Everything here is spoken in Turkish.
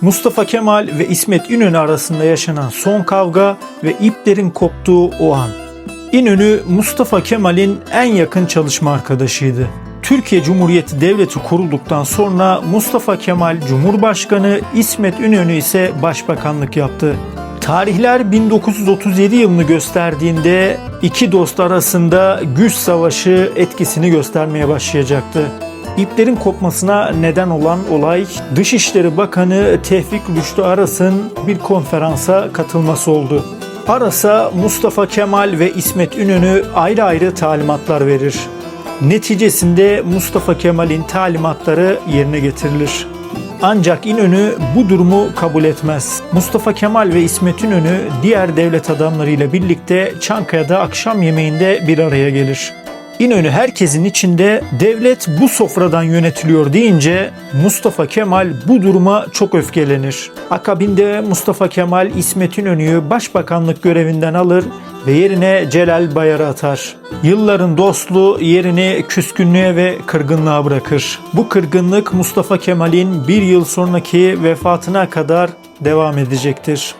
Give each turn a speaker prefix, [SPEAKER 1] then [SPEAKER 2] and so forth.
[SPEAKER 1] Mustafa Kemal ve İsmet İnönü arasında yaşanan son kavga ve iplerin koptuğu o an. İnönü Mustafa Kemal'in en yakın çalışma arkadaşıydı. Türkiye Cumhuriyeti Devleti kurulduktan sonra Mustafa Kemal Cumhurbaşkanı, İsmet İnönü ise başbakanlık yaptı. Tarihler 1937 yılını gösterdiğinde iki dost arasında güç savaşı etkisini göstermeye başlayacaktı. İplerin kopmasına neden olan olay Dışişleri Bakanı Tevfik Rüştü Aras'ın bir konferansa katılması oldu. Aras'a Mustafa Kemal ve İsmet İnönü ayrı ayrı talimatlar verir. Neticesinde Mustafa Kemal'in talimatları yerine getirilir. Ancak İnönü bu durumu kabul etmez. Mustafa Kemal ve İsmet İnönü diğer devlet adamlarıyla birlikte Çankaya'da akşam yemeğinde bir araya gelir. İnönü herkesin içinde devlet bu sofradan yönetiliyor deyince Mustafa Kemal bu duruma çok öfkelenir. Akabinde Mustafa Kemal İsmet İnönü'yü başbakanlık görevinden alır ve yerine Celal Bayar'ı atar. Yılların dostluğu yerini küskünlüğe ve kırgınlığa bırakır. Bu kırgınlık Mustafa Kemal'in bir yıl sonraki vefatına kadar devam edecektir.